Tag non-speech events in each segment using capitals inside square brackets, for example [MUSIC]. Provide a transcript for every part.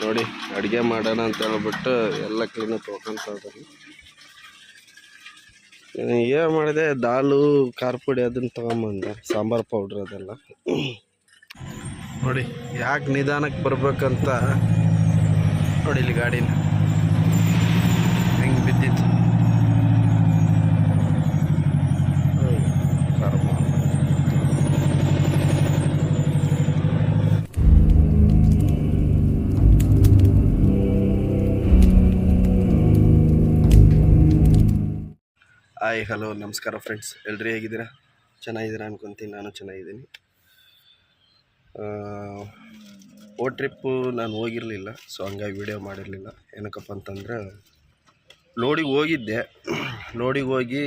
ನೋಡಿ, ಅಡುಗೆ ಮಾಡೋಣ ಅಂತ ಹೇಳ್ಬಿಟ್ಟು ಎಲ್ಲ ಕ್ಲೀನ್ ಇದ್ದಾರೆ ಏನು ಮಾಡಿದೆ? ದಾಲು ಖಾರ ಪುಡಿ ಅದನ್ನು ತೊಗೊಂಬಂದೆ, ಸಾಂಬಾರು ಪೌಡ್ರ್ ಅದೆಲ್ಲ. ನೋಡಿ, ಯಾಕೆ ನಿಧಾನಕ್ಕೆ ಬರಬೇಕಂತ. ನೋಡಿ ಇಲ್ಲಿ ಗಾಡಿನ. ಹಾಯ್, ಹಲೋ, ನಮಸ್ಕಾರ ಫ್ರೆಂಡ್ಸ್ ಎಲ್ರಿ ಹೇಗಿದ್ದೀರಾ? ಚೆನ್ನಾಗಿದ್ದೀರಾ ಅನ್ಕೊತೀನಿ, ನಾನು ಚೆನ್ನಾಗಿದ್ದೀನಿ. ಓ ಟ್ರಿಪ್ಪು ನಾನು ಹೋಗಿರಲಿಲ್ಲ ಸೊ ಹಂಗಾಗಿ ವಿಡಿಯೋ ಮಾಡಿರಲಿಲ್ಲ. ಏನಕ್ಕಪ್ಪ ಅಂತಂದ್ರೆ ಲೋಡಿಗೆ ಹೋಗಿದ್ದೆ. ಲೋಡಿಗೆ ಹೋಗಿ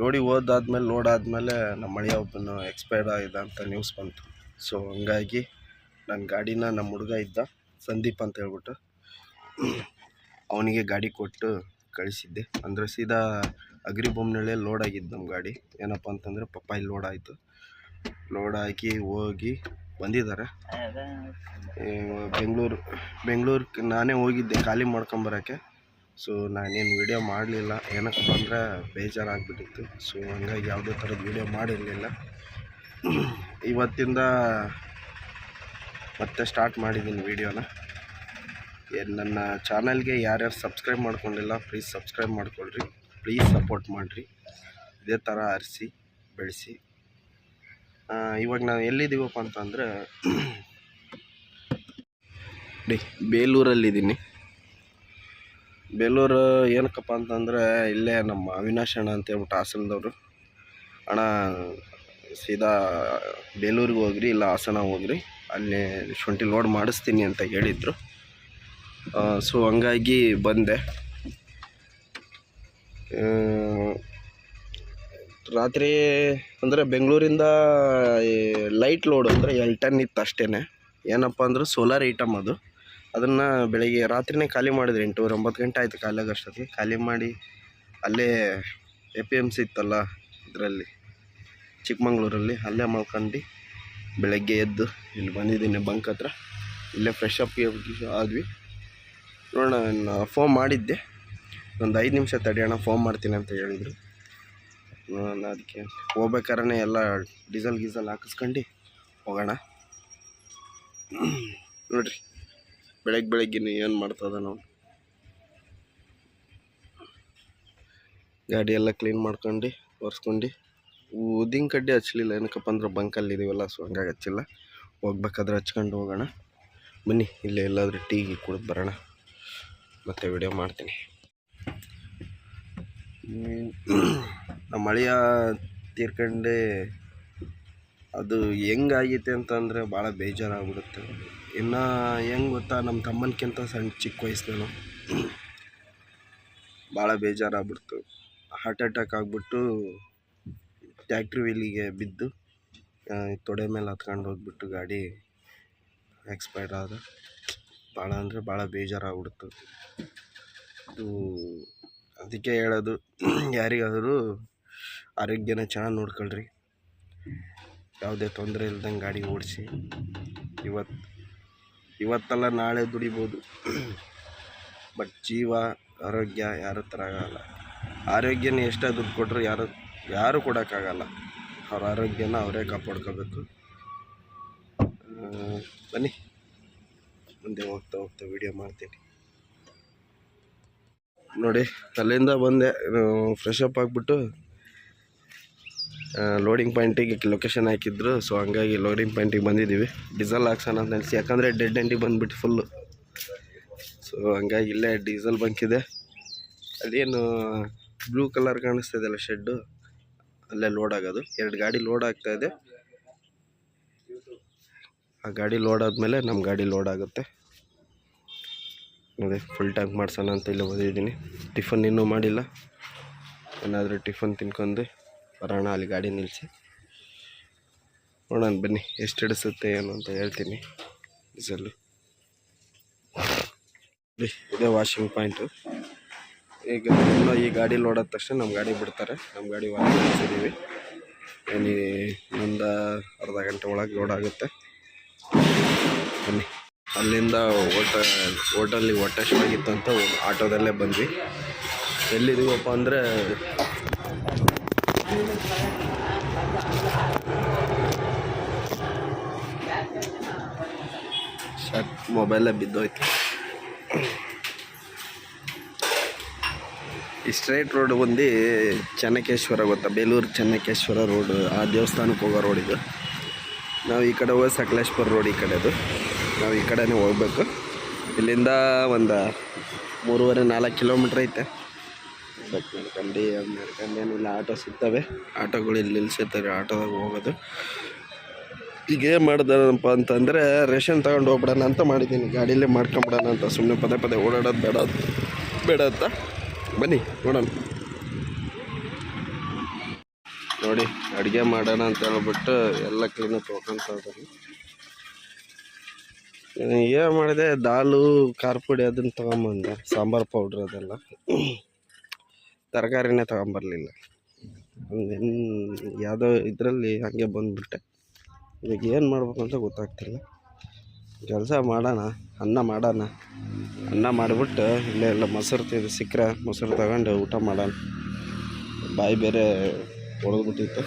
ಲೋಡಿಗೆ ಹೋದಾದ್ಮೇಲೆ ಲೋಡ್ ಆದಮೇಲೆ ನಮ್ಮ ಮಳೆಯ ಒಬ್ಬನು ಎಕ್ಸ್ಪೈರ್ಡ್ ಆಗಿದೆ ಅಂತ ನ್ಯೂಸ್ ಬಂತು. ಸೊ ಹಂಗಾಗಿ ನನ್ನ ಗಾಡಿನ ನಮ್ಮ ಹುಡುಗ ಇದ್ದ, ಸಂದೀಪ್ ಅಂತ ಹೇಳ್ಬಿಟ್ಟು, ಅವನಿಗೆ ಗಾಡಿ ಕೊಟ್ಟು ಕಳಿಸಿದ್ದೆ. ಅಂದರೆ ಸೀದಾ ಅಗ್ರಿ ಬೊಮ್ಮನಳ್ಳಿ ಲೋಡ್ ಆಗಿದ್ದು ನಮ್ಮ ಗಾಡಿ. ಏನಪ್ಪ ಅಂತಂದರೆ ಇಲ್ಲಿ ಲೋಡ್ ಆಯಿತು. ಲೋಡ್ ಹಾಕಿ ಹೋಗಿ ಬಂದಿದ್ದಾರೆ. ಬೆಂಗಳೂರು ಬೆಂಗಳೂರಿಗೆ ನಾನೇ ಹೋಗಿದ್ದೆ ಖಾಲಿ ಮಾಡ್ಕೊಂಬರೋಕ್ಕೆ. ಸೊ ನಾನೇನು ವೀಡಿಯೋ ಮಾಡಲಿಲ್ಲ. ಏನಕ್ಕಪ್ಪ ಅಂದರೆ ಬೇಜಾರಾಗ್ಬಿಟ್ಟಿತ್ತು. ಸೊ ಹಂಗಾಗಿ ಯಾವುದೇ ಥರದ ವೀಡಿಯೋ ಮಾಡಿರಲಿಲ್ಲ. ಇವತ್ತಿಂದ ಮತ್ತೆ ಸ್ಟಾರ್ಟ್ ಮಾಡಿದ್ದೀನಿ ವೀಡಿಯೋನ ನನ್ನ ಚಾನಲ್ಗೆ ಯಾರ್ಯಾರು ಸಬ್ಸ್ಕ್ರೈಬ್ ಮಾಡ್ಕೊಂಡಿಲ್ಲ ಪ್ಲೀಸ್ ಸಬ್ಸ್ಕ್ರೈಬ್ ಮಾಡ್ಕೊಳ್ರಿ. ಪ್ಲೀಸ್ ಸಪೋರ್ಟ್ ಮಾಡಿರಿ. ಇದೇ ಥರ ಆರಿಸಿ ಬೆಳೆಸಿ. ಇವಾಗ ನಾವು ಎಲ್ಲಿದ್ದೀವಪ್ಪ ಅಂತಂದರೆ, [CLEARS THROAT] ಡಿ, ಬೇಲೂರಲ್ಲಿದ್ದೀನಿ. ಬೇಲೂರು ಏನಕ್ಕಪ್ಪ ಅಂತಂದರೆ, ಇಲ್ಲೇ ನಮ್ಮ ಅವಿನಾಶ್ ಅಣ್ಣ ಅಂತ ಹೇಳ್ಬಿಟ್ಟು ಹಾಸನದವರು. ಅಣ್ಣ, ಸೀದಾ ಬೇಲೂರಿಗೆ ಹೋಗ್ರಿ, ಇಲ್ಲ ಹಾಸನ ಹೋಗ್ರಿ. ಅಲ್ಲಿ ಶುಂಠಿ ಲೋಡ್ ಮಾಡಿಸ್ತೀನಿ ಅಂತ ಹೇಳಿದರು. ಸೊ ಹಂಗಾಗಿ ಬಂದೆ. ರಾತ್ರಿ ಅಂದರೆ ಬೆಂಗಳೂರಿಂದ ಲೈಟ್ ಲೋಡ್ ಅಂದರೆ ಎಲ್ ಟನ್ ಇತ್ತು ಅಷ್ಟೇ ಏನಪ್ಪ ಅಂದ್ರೆ ಸೋಲಾರ್ ಐಟಮ್ ಅದು. ಅದನ್ನು ಬೆಳಿಗ್ಗೆ ರಾತ್ರಿನೇ ಖಾಲಿ ಮಾಡಿದ್ರೆ ಎಂಟೂವರೆ, ಒಂಬತ್ತು ಗಂಟೆ ಆಯಿತು ಖಾಲಿ ಆಗೋಷ್ಟೊತ್ತಿಗೆ ಖಾಲಿ ಮಾಡಿ ಅಲ್ಲೇ ಎ ಪಿ ಎಂ ಸಿ ಇತ್ತಲ್ಲ ಇದರಲ್ಲಿ, ಚಿಕ್ಕಮಂಗ್ಳೂರಲ್ಲಿ, ಅಲ್ಲೇ ಮಲ್ಕೊಂಡು ಬೆಳಗ್ಗೆ ಎದ್ದು ಇಲ್ಲಿ ಬಂದಿದ್ದೀನಿ ಬಂಕ್ ಹತ್ರ. ಇಲ್ಲೇ ಫ್ರೆಶ್ ಅಪ್ ಆದ್ವಿ. ನೋಡೋಣ ಫೋನ್ ಮಾಡಿದ್ದೆ. ಒಂದು ಐದು ನಿಮಿಷ ತಡೆಯೋಣ ಫೋನ್ ಮಾಡ್ತೀನಿ ಅಂತ ಹೇಳಿದರು. ನಾನು ಅದಕ್ಕೆ ಹೋಗ್ಬೇಕಾದ್ರೆ ಎಲ್ಲ ಡೀಸೆಲ್ ಗೀಸಲ್ ಹಾಕಿಸ್ಕೊಂಡು ಹೋಗೋಣ. ನೋಡ್ರಿ ಬೆಳಗ್ಗೆ ಬೆಳಗ್ಗೆ ಏನು ಮಾಡ್ತದ ನಾವು ಗಾಡಿ ಎಲ್ಲ ಕ್ಲೀನ್ ಮಾಡ್ಕೊಂಡು ಒರೆಸ್ಕೊಂಡು, ಊದಿನ ಕಡ್ಡಿ ಹಚ್ಚಲಿಲ್ಲ ಏನಕ್ಕಪ್ಪ ಅಂದ್ರೆ ಬಂಕಲ್ಲಿ ಇದೀವಲ್ಲ ಸೊ ಹಂಗಾಗಿ ಹಚ್ಚಿಲ್ಲ. ಹೋಗ್ಬೇಕಾದ್ರೆ ಹಚ್ಕೊಂಡು ಹೋಗೋಣ. ಬನ್ನಿ, ಇಲ್ಲೇ ಎಲ್ಲಾದರೂ ಟೀ ಕುಡಿದು ಬರೋಣ. ಮತ್ತೆ ವಿಡಿಯೋ ಮಾಡ್ತೀನಿ. ನಮ್ಮ ಮಳೆಯ ತೀರ್ಕೊಂಡೆ ಅದು ಹೆಂಗಾಗೈತೆ ಅಂತಂದರೆ ಭಾಳ ಬೇಜಾರಾಗ್ಬಿಡುತ್ತೆ. ಇನ್ನು ಹೆಂಗೆ ಗೊತ್ತಾ, ನಮ್ಮ ತಮ್ಮನಕ್ಕಿಂತ ಸಣ್ಣ ಚಿಕ್ಕ ವಯಸ್ಸಿನೂ ಭಾಳ ಬೇಜಾರಾಗ್ಬಿಡ್ತು. ಹಾರ್ಟ್ ಅಟ್ಯಾಕ್ ಆಗಿಬಿಟ್ಟು ಟ್ಯಾಕ್ಟ್ರಿ ವೀಲಿಗೆ ಬಿದ್ದು ತೊಡೆ ಮೇಲೆ ಹತ್ಕೊಂಡು ಹೋಗ್ಬಿಟ್ಟು ಗಾಡಿ ಎಕ್ಸ್ಪೈರ್ ಆದ. ಭಾಳ ಅಂದರೆ ಭಾಳ ಬೇಜಾರಾಗ್ಬಿಡ್ತು. ಇದು ಅದಕ್ಕೆ ಹೇಳೋದು, ಯಾರಿಗಾದರೂ ಆರೋಗ್ಯನ ಚೆನ್ನಾಗಿ ನೋಡ್ಕೊಳ್ರಿ. ಯಾವುದೇ ತೊಂದರೆ ಇಲ್ದಂಗೆ ಗಾಡಿ ಓಡಿಸಿ. ಇವತ್ತು ಇವತ್ತಲ್ಲ ನಾಳೆ ದುಡಿಬೋದು. ಬಟ್ ಜೀವ, ಆರೋಗ್ಯ ಯಾರ ಹತ್ರ ಆಗೋಲ್ಲ. ಆರೋಗ್ಯನ ಎಷ್ಟೇ ದುಡ್ಡು ಕೊಟ್ಟರು ಯಾರು ಯಾರು ಕೊಡೋಕ್ಕಾಗಲ್ಲ ಅವ್ರ ಆರೋಗ್ಯನ ಅವರೇ ಕಾಪಾಡ್ಕೋಬೇಕು. ಬನ್ನಿ. ಮುಂದೆ ಹೋಗ್ತಾ ಹೋಗ್ತಾ ವೀಡಿಯೋ ಮಾಡ್ತೀನಿ. ನೋಡಿ, ಅಲ್ಲಿಂದ ಬಂದೆ ಫ್ರೆಶ್ ಅಪ್ ಆಗಿಬಿಟ್ಟು ಲೋಡಿಂಗ್ ಪಾಯಿಂಟಿಗೆ ಲೊಕೇಶನ್ ಹಾಕಿದ್ರು. ಸೊ ಹಂಗಾಗಿ ಲೋಡಿಂಗ್ ಪಾಯಿಂಟಿಗೆ ಬಂದಿದ್ದೀವಿ. ಡೀಸೆಲ್ ಹಾಕ್ಸೋಣ ಅಂತ ಅನಿಸಿ, ಯಾಕಂದರೆ ಡೆಡ್ ಎಂಡಿಗೆ ಬಂದುಬಿಟ್ಟು ಫುಲ್ಲು ಸೊ ಹಂಗಾಗಿ ಇಲ್ಲೇ ಡೀಸೆಲ್ ಬಂಕ್ ಇದೆ. ಅದೇನು ಬ್ಲೂ ಕಲರ್ ಕಾಣಿಸ್ತಾ ಇದೆಯಲ್ಲ ಶೆಡ್ಡು ಅಲ್ಲೇ ಲೋಡ್ ಆಗೋದು. ಎರಡು ಗಾಡಿ ಲೋಡ್ ಆಗ್ತಾಯಿದೆ ಇದೆ. ಆ ಗಾಡಿ ಲೋಡ್ ಆದಮೇಲೆ ನಮ್ಮ ಗಾಡಿ ಲೋಡ್ ಆಗುತ್ತೆ. ನೋಡಿ ಫುಲ್ ಟ್ಯಾಂಕ್ ಮಾಡ್ಸೋಣ ಅಂತ ಇಲ್ಲಿ ಓದಿದ್ದೀನಿ ಟಿಫನ್ ಇನ್ನೂ ಮಾಡಿಲ್ಲ. ಏನಾದರೂ ಟಿಫನ್ ತಿನ್ಕೊಂಡು ಬರೋಣ ಅಲ್ಲಿ ಗಾಡಿ ನಿಲ್ಲಿಸಿ ನೋಡೋಣ ಬನ್ನಿ ಎಷ್ಟು ಹಿಡಿಸುತ್ತೆ ಏನು ಅಂತ ಹೇಳ್ತೀನಿ. ಡೀಸೆಲ್ಲು ಇದೇ ವಾಷಿಂಗ್ ಪಾಯಿಂಟು ಈಗ ಈ ಗಾಡಿ ಲೋಡಾದ ತಕ್ಷಣ ನಮ್ಮ ಗಾಡಿ ಬಿಡ್ತಾರೆ. ನಮ್ಮ ಗಾಡಿ ವಾಷಿಂಗ್ ಮಾಡಿಸಿದ್ದೀವಿ ಏನಿ ಇನ್ನೊಂದು ಅರ್ಧ ಗಂಟೆ ಒಳಗೆ ಲೋಡ್ ಆಗುತ್ತೆ. ಬನ್ನಿ. ಅಲ್ಲಿಂದ ಓಟ ಓಟಲ್ಲಿ ಹೊಟ್ಟೆ ಶಾಗಿತ್ತು ಅಂತ ಆಟೋದಲ್ಲೇ ಬಂದ್ವಿ. ಎಲ್ಲಿದ್ದೀವಪ್ಪ ಅಂದರೆ ಶರ್ಟ್ ಮೊಬೈಲೇ ಬಿದ್ದೋಯ್ತು. ಈ ಸ್ಟ್ರೈಟ್ ರೋಡ್ ಬಂದು ಚೆನ್ನಕೇಶ್ವರ ಗೊತ್ತಾ? ಬೇಲೂರು ಚೆನ್ನಕೇಶ್ವರ ರೋಡ್ ಆ ದೇವಸ್ಥಾನಕ್ಕೆ ಹೋಗೋ ರೋಡ್ ಇದು. ನಾವು ಈ ಕಡೆ ಹೋಗಿ ಸಕಲೇಶ್ಪುರ ರೋಡ್ ಈ ಕಡೆದು. ನಾವು ಈ ಕಡೆನೇ ಹೋಗ್ಬೇಕು. ಇಲ್ಲಿಂದ ಒಂದು ಮೂರುವರೆ ನಾಲ್ಕು ಕಿಲೋಮೀಟ್ರ್ ಐತೆ. ಬಟ್ ನಡ್ಕೊಂಡು ನಡ್ಕೊಂಡು ಏನಿಲ್ಲ ಆಟೋ ಸಿಗ್ತವೆ. ಆಟೋಗಳು ಇಲ್ಲಿ ನಿಲ್ಸಿರ್ತಾರೆ, ಆಟೋದಾಗ ಹೋಗೋದು. ಈಗ ಏನು ಮಾಡಿದಾರಪ್ಪ ಅಂತಂದರೆ, ರೇಷನ್ ತಗೊಂಡು ಹೋಗ್ಬಿಡೋಣ ಅಂತ ಮಾಡಿದ್ದೀನಿ ಗಾಡಿಯಲ್ಲೇ ಮಾಡ್ಕೊಂಬಿಡೋಣ ಅಂತ ಸುಮ್ಮನೆ ಪದೇ ಪದೇ ಓಡಾಡೋದು ಬೇಡ ಬೇಡ ಅಂತ. ಬನ್ನಿ, ನೋಡೋಣ. ನೋಡಿ, ಅಡುಗೆ ಮಾಡೋಣ ಅಂತ ಹೇಳ್ಬಿಟ್ಟು ಎಲ್ಲ ಕ್ಲೀನಾಗಿ ತೊಳ್ಕೊಂತ ಇದ್ದಾರೆ. ಏನು ಮಾಡಿದೆ, ದಾಲು, ಖಾರ ಪುಡಿ ಅದನ್ನು ತೊಗೊಂಬಂದೆ, ಸಾಂಬಾರು ಪೌಡ್ರ್ ಅದೆಲ್ಲ. ತರಕಾರಿನೇ ತೊಗೊಂಬರ್ಲಿಲ್ಲ. ಯಾವುದೋ ಇದರಲ್ಲಿ ಹಾಗೆ ಬಂದುಬಿಟ್ಟೆ. ಈಗ ಏನು ಮಾಡ್ಬೇಕು ಅಂತ ಗೊತ್ತಾಗ್ತಿಲ್ಲ. ಕೆಲಸ ಮಾಡೋಣ, ಅನ್ನ ಮಾಡೋಣ. ಅನ್ನ ಮಾಡಿಬಿಟ್ಟು ಇಲ್ಲೇ ಎಲ್ಲ ಮೊಸರು ತಿಂದು, ಸಿಕ್ಕರೆ ಮೊಸರು ತಗೊಂಡು ಊಟ ಮಾಡೋಣ. ಬಾಯಿ ಬೇರೆ ಹೊಡೆದ್ಬಿಟ್ಟಿತ್ತು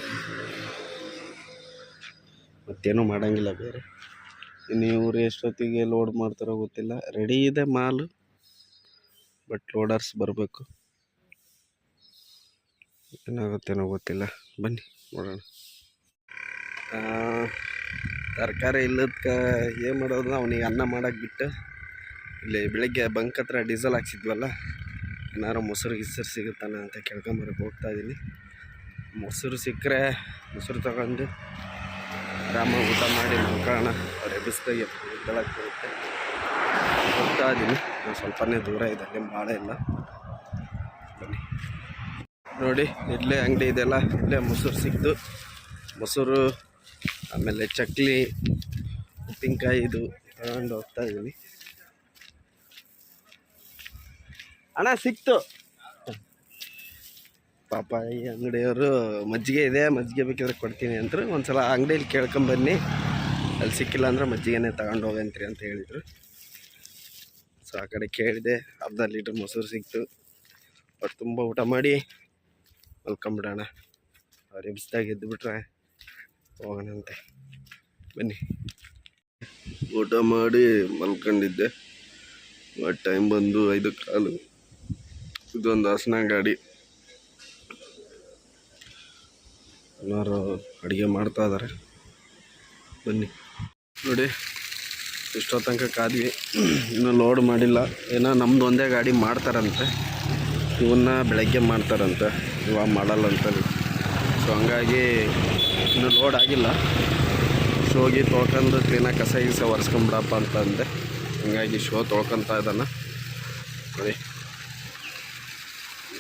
ಮತ್ತೇನೂ ಮಾಡೋಂಗಿಲ್ಲ ಬೇರೆ. ಇನ್ನು ಇವ್ರು ಎಷ್ಟೊತ್ತಿಗೆ ಲೋಡ್ ಮಾಡ್ತಾರೋ ಗೊತ್ತಿಲ್ಲ. ರೆಡಿ ಇದೆ ಮಾಲು ಬಟ್ ಲೋಡರ್ಸ್ ಬರಬೇಕು. ಏನಾಗುತ್ತೇನೋ ಗೊತ್ತಿಲ್ಲ. ಬನ್ನಿ, ನೋಡೋಣ. ತರಕಾರಿ ಇಲ್ಲದಕ್ಕೆ ಏನು ಮಾಡೋದು? ಅವನಿಗೆ ಅನ್ನ ಮಾಡೋಕೆ ಬಿಟ್ಟು ಇಲ್ಲಿ ಬೆಳಗ್ಗೆ ಬಂಕ್ ಹತ್ರ ಡೀಸೆಲ್ ಹಾಕ್ಸಿದ್ವಲ್ಲ ಏನಾರು ಮೊಸರು, ಗಿಸರು ಸಿಗುತ್ತಾನ ಅಂತ ಕೇಳ್ಕೊಂಬರಕ್ಕೆ ಹೋಗ್ತಾ ಇದ್ದೀನಿ ಮೊಸರು ಸಿಕ್ಕರೆ ಮೊಸರು ತಗೊಂಡು ಆರಾಮಾಗಿ ಊಟ ಮಾಡಿ ಮಲ್ಕೊಳ್ಳೋಣ. ಅವ್ರು ಎಬ್ಬಿಸ್ದಾಗೆ ಎದ್ದೇಳಕ್ಕೆ ಹೋಗ್ತಾ ಇದ್ದೀನಿ ನಾನು ಸ್ವಲ್ಪನೇ ದೂರ ಇದೆ, ಅಲ್ಲಿ ಭಾಳ ಇಲ್ಲ. ಬನ್ನಿ. ನೋಡಿ ಇಲ್ಲೇ ಅಂಗಡಿ ಇದೆಲ್ಲ ಇಲ್ಲೇ ಮೊಸರು ಸಿಕ್ತು ಮೊಸರು, ಆಮೇಲೆ ಚಕ್ಲಿ, ಉಪ್ಪಿನಕಾಯಿ ಇದು ತಗೊಂಡು ಹೋಗ್ತಾ ಇದ್ದೀನಿ ಅಣ್ಣ, ಸಿಕ್ತು. ಪಾಪ ಈ ಅಂಗಡಿಯವರು ಮಜ್ಜಿಗೆ ಇದೆ, ಮಜ್ಜಿಗೆ ಬೇಕಿದ್ರೆ ಕೊಡ್ತೀನಿ ಅಂದರು. ಒಂದ್ಸಲ ಅಂಗಡಿಯಲ್ಲಿ ಕೇಳ್ಕೊಂಬನ್ನಿ ಅಲ್ಲಿ ಸಿಕ್ಕಿಲ್ಲ ಅಂದ್ರೆ ಮಜ್ಜಿಗೆನೇ ತಗೊಂಡು ಹೋಗಂತ್ರಿ ಅಂತ ಹೇಳಿದರು. ಸೊ ಆ ಕಡೆ ಕೇಳಿದೆ. ಅರ್ಧ ಲೀಟ್ರ್ ಮೊಸರು ಸಿಕ್ತು. ಅವ್ರು ತುಂಬ ಊಟ ಮಾಡಿ. ಮಲ್ಕೊಂಬಿಡೋಣ ಅವ್ರು ಎಬ್ಸ್ದಾಗ ಎದ್ದುಬಿಟ್ರೆ ಹೋಗೋಣಂತೆ. ಬನ್ನಿ. ಊಟ ಮಾಡಿ ಮಲ್ಕೊಂಡಿದ್ದೆ. ಟೈಮ್ ಬಂದು ಐದು ಕಾಲು. ಇದೊಂದು ಹಾಸನ ಗಾಡಿ. ಎಲ್ಲರೂ ಅಡುಗೆ ಮಾಡ್ತಾ ಇದ್ದಾರೆ ಬನ್ನಿ. ನೋಡಿ ಎಷ್ಟೋ ತನಕ ಕಾದ್ವಿ. ಇನ್ನೂ ಲೋಡ್ ಮಾಡಿಲ್ಲ. ಏನೋ ನಮ್ಮದು ಒಂದೇ ಗಾಡಿ ಮಾಡ್ತಾರಂತೆ. ಇವನ್ನ ಬೆಳಗ್ಗೆ ಮಾಡ್ತಾರಂತೆ. ಇವಾಗ ಮಾಡಲ್ಲ ಅಂತ ಸೊ ಹಂಗಾಗಿ ಇನ್ನೂ ಲೋಡ್ ಆಗಿಲ್ಲ. ಶೋಗಿ ತೊಳ್ಕೊಂಡು ಕ್ಲೀನಾಗಿ ಕಸ ಗಿಸ ಒರೆಸ್ಕೊಂಬಿಡಪ್ಪ ಅಂತ ಅಂದೆ. ಹಂಗಾಗಿ ಶೋ ತೊಳ್ಕೊತಾ ಇದ್ದಾನೆ. ನೋಡಿ.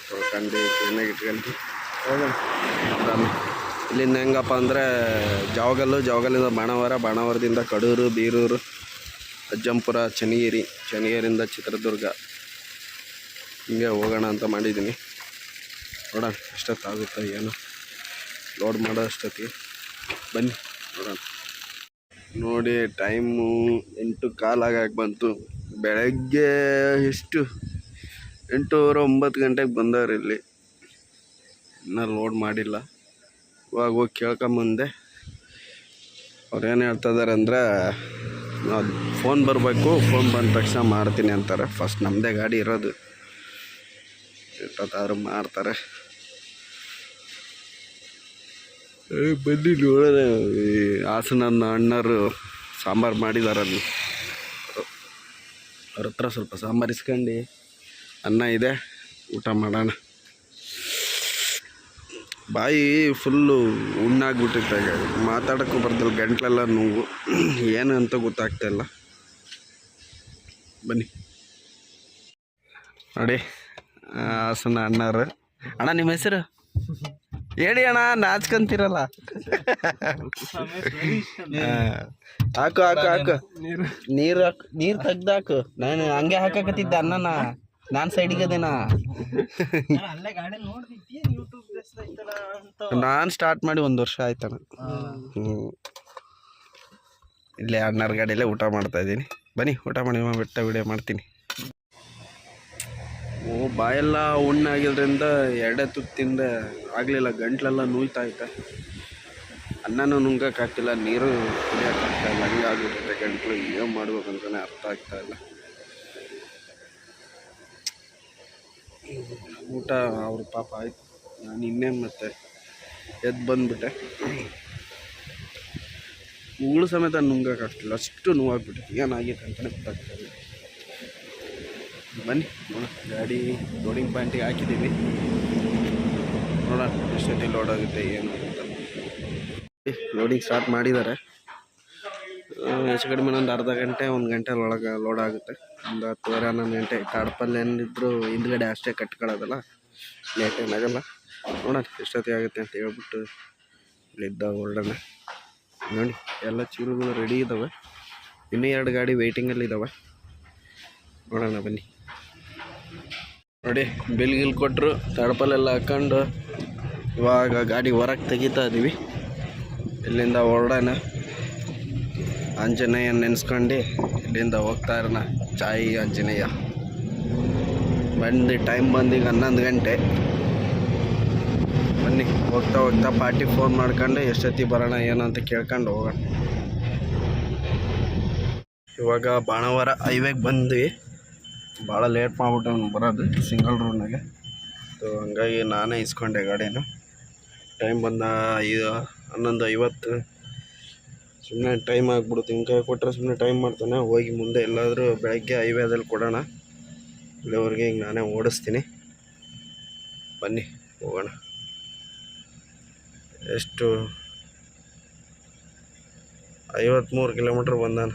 ತೊಳ್ಕೊಂಡು ಕ್ಲೀನಾಗಿ ಇಟ್ಕೊಂಡು ಹೋಗೋಣ. ಇಲ್ಲಿಂದ ಹೆಂಗಪ್ಪ ಅಂದರೆ ಜಾವಗಲ್ಲು, ಜಾವಗಲ್ಲಿಂದ ಬಾಣಾವರ, ಬಾಣಾವರದಿಂದ ಕಡೂರು, ಬೀರೂರು, ಅಜ್ಜಂಪುರ, ಚನ್ನಗಿರಿ, ಚನ್ನಗಿರಿಯಿಂದ ಚಿತ್ರದುರ್ಗ. ಹಿಂಗೆ ಹೋಗೋಣ ಅಂತ ಮಾಡಿದ್ದೀನಿ. ನೋಡೋಣ ಎಷ್ಟೊತ್ತಾಗುತ್ತೋ, ಏನು. ಲೋಡ್ ಮಾಡೋ ಅಷ್ಟೊತ್ತಿಗೆ. ಬನ್ನಿ, ನೋಡೋಣ. ನೋಡಿ, ಟೈಮು ಎಂಟು ಕಾಲಾಗಕ್ಕೆ ಬಂತು. ಬೆಳಗ್ಗೆ ಎಷ್ಟು? ಎಂಟೂವರೆ ಒಂಬತ್ತು ಗಂಟೆಗೆ ಬಂದವ್ರು ಇಲ್ಲಿ. ಇನ್ನೂ ಲೋಡ್ ಮಾಡಿಲ್ಲ. ಇವಾಗ ಹೋಗಿ ಕೇಳ್ಕೊಂಬಂದೆ. ಅವ್ರು ಏನು ಹೇಳ್ತಾ ಇದಾರೆ ಅಂದ್ರೆ ಫೋನ್ ಬರಬೇಕು ಫೋನ್ ಬಂದ ತಕ್ಷಣ ಮಾಡ್ತೀನಿ ಅಂತಾರೆ. ಫಸ್ಟ್ ನಮ್ಮದೇ ಗಾಡಿ ಇರೋದು. ಎಷ್ಟೊತ್ತಾದ್ರೂ ಮಾಡ್ತಾರೆ. ಬನ್ನಿ ನೋಡೋಣ ಈ ಹಾಸನ ಅಣ್ಣರು ಸಾಂಬಾರು ಮಾಡಿದ್ದಾರೆ ಅಲ್ಲಿ. ಅವ್ರ ಹತ್ರ ಸ್ವಲ್ಪ ಸಾಂಬಾರು ಇಸ್ಕೊಂಡು. ಅನ್ನ ಇದೆ, ಊಟ ಮಾಡೋಣ. ಬಾಯಿ ಫುಲ್ಲು ಉಣ್ಣಾಗ್ಬಿಟ್ಟಿತ್ತು ಮಾತಾಡೋಕ್ಕೂ ಬರ್ದಿಲ್ಲ, ಗಂಟ್ಲೆಲ್ಲ ನೋವು. ಏನು ಅಂತ ಗೊತ್ತಾಗ್ತಾ ಇಲ್ಲ. ಬನ್ನಿ. ನೋಡಿ ಹಾಸನ ಅಣ್ಣಾರ. ಅಣ್ಣ, ನಿಮ್ಮ ಹೆಸರು? ಹೇಳಿ ಅಣ್ಣ, ನಾಚ್ಕೊಂತೀರಲ್ಲ. ಹಾಕು ಹಾಕು ಹಾಕು. ನೀರು ಹಾಕು, ನೀರು ತೆಗ್ದಾಕು. ನಾನು ಹಂಗೆ ಹಾಕಕತ್ತಿದ್ದೆ ಅನ್ನನ ನಾನು ಸೈಡಿಗೆ ಅದೇನಾ? ನಾನು ಸ್ಟಾರ್ಟ್ ಮಾಡಿ ಒಂದು ವರ್ಷ ಆಯ್ತಣ ಹ್ಞೂ ಇಲ್ಲೇ ಅಣ್ಣರ ಗಾಡಿಯಲ್ಲೇ ಊಟ ಮಾಡ್ತಾ ಇದ್ದೀನಿ. ಬನ್ನಿ ಊಟ ಮಾಡಿ ಬೆಟ್ಟ ವಿಡಿಯೋ ಮಾಡ್ತೀನಿ. ಓ ಬಾಯೆಲ್ಲ ಉಣ್ಣಾಗಿದ್ರಿಂದ ಎರಡೇ ತುತ್ತಿಂದ ಆಗಲಿಲ್ಲ ಗಂಟ್ಲೆಲ್ಲ ನೋಯ್ತಾ ಐತೆ ಅನ್ನನೂ ನುಂಗಕ್ಕಾಗ್ತಿಲ್ಲ ನೀರು ಕುಡಿಯೋಕ್ಕಾಗ್ತಾ ಇಲ್ಲ ಹಂಗಾಗ್ಬಿಟ್ಟಿದೆ ಗಂಟ್ಲು ಏನು ಮಾಡ್ಬೇಕಂತಾನೆ ಅರ್ಥ ಆಗ್ತಾ ಊಟ, ಅವ್ರ ಪಾಪ ಆಯಿತು. ನಾನು ಇನ್ನೇನು ಮತ್ತೆ ಎದ್ದು ಬಂದುಬಿಟ್ಟೆ. ಉಗುಳು ಸಮೇತ ನುಂಗಕ್ಕಾಗ್ತಿಲ್ಲ ಅಷ್ಟು ನೋವಾಗ್ಬಿಟ್ಟಿತ್ತು ಏನಾಗಿತ್ತು ಅಂತಲೇ ಗೊತ್ತಾಗ್ತದೆ ಬನ್ನಿ ಗಾಡಿ ಲೋಡಿಂಗ್ ಪಾಯಿಂಟಿಗೆ ಹಾಕಿದ್ದೀವಿ. ನೋಡೋಣ ಎಷ್ಟೊತ್ತಿ ಲೋಡ್ ಆಗುತ್ತೆ, ಏನು ಅಂತ. ಲೋಡಿಂಗ್ ಸ್ಟಾರ್ಟ್ ಮಾಡಿದ್ದಾರೆ. ಹೆಚ್ಚು ಕಡಿಮೆ ಒಂದು ಅರ್ಧ ಗಂಟೆ, ಒಂದು ಗಂಟೆ ಒಳಗೆ ಲೋಡ್ ಆಗುತ್ತೆ. ಒಂದು ಹತ್ತುವರೆ ಹನ್ನೊಂದು ಗಂಟೆ ತಾಡ್ಪಲ್ಲಿ ಏನಿದ್ರು ಹಿಂದ್ಗಡೆ ಅಷ್ಟೇ ಕಟ್ಕೊಳ್ಳೋದಲ್ಲ ಲೇಟ್ ಏನಾಗಲ್ಲ ನೋಡೋಣ ಎಷ್ಟೊತ್ತಿಗೆ ಆಗುತ್ತೆ ಅಂತ ಹೇಳ್ಬಿಟ್ಟು ಇಲ್ಲಿದ್ದ ಹೊರಡೋಣ ನೋಡಿ, ಎಲ್ಲ ಚೀಲಗಳು ರೆಡಿ ಇದ್ದಾವೆ ಇನ್ನೂ ಎರಡು ಗಾಡಿ ವೆಯ್ಟಿಂಗಲ್ಲಿ ಇದ್ದಾವೆ ನೋಡೋಣ ಬನ್ನಿ. ನೋಡಿ ಬಿಲ್ ಗಿಲ್ ಕೊಟ್ಟರು ತಡಪಲ್ಲೆಲ್ಲ ಹಾಕೊಂಡು ಇವಾಗ ಗಾಡಿ ಹೊರಗೆ ತೆಗಿತಾ ಇದ್ದೀವಿ ಇಲ್ಲಿಂದ ಹೊರಡೋಣ ಆಂಜನೇಯ ನೆನೆಸ್ಕೊಂಡು, ಇಲ್ಲಿಂದ ಹೋಗ್ತಾ ಇರೋಣ. ಚಾಯಿ ಆಂಜನೇಯ. ಬಂದು ಟೈಮ್ ಬಂದೀಗ ಹನ್ನೊಂದು ಗಂಟೆ. ಬನ್ನಿ, ಹೋಗ್ತಾ ಹೋಗ್ತಾ ಪಾರ್ಟಿ ಫೋನ್ ಮಾಡ್ಕೊಂಡು ಎಷ್ಟೊತ್ತಿ ಬರೋಣ, ಏನು ಅಂತ ಕೇಳ್ಕೊಂಡು ಹೋಗೋಣ. ಇವಾಗ ಬಾಣವಾರ ಹೈವೇಗೆ ಬಂದ್ವಿ. ಭಾಳ ಲೇಟ್ ಮಾಡ್ಬಿಟ್ಟು ಅವ್ನು ಬರೋದು ಸಿಂಗಲ್ ರೂಮ್ನಾಗೆ ಸೊ ಹಂಗಾಗಿ ನಾನೇ ಇಸ್ಕೊಂಡೆ ಗಾಡಿನ. ಟೈಮ್ ಬಂದ ಐದು, ಹನ್ನೊಂದು ಐವತ್ತು. ಸುಮ್ಮನೆ ಟೈಮ್ ಆಗ್ಬಿಡುತ್ತೆ. ಹಿಂಗೆ ಕೊಟ್ಟರೆ ಸುಮ್ಮನೆ ಟೈಮ್ ಮಾಡ್ತಾನೆ. ಹೋಗಿ ಮುಂದೆ ಎಲ್ಲಾದರೂ ಬೆಳಗ್ಗೆ ಹೈವೇದಲ್ಲಿ ಕೊಡೋಣ. ಇಲ್ಲಿವರೆಗೆ ಹಿಂಗೆ ನಾನೇ ಓಡಿಸ್ತೀನಿ. ಬನ್ನಿ, ಹೋಗೋಣ. ಎಷ್ಟು? ಐವತ್ತ್ಮೂರು ಕಿಲೋಮೀಟ್ರ್ ಬಂದಾನ.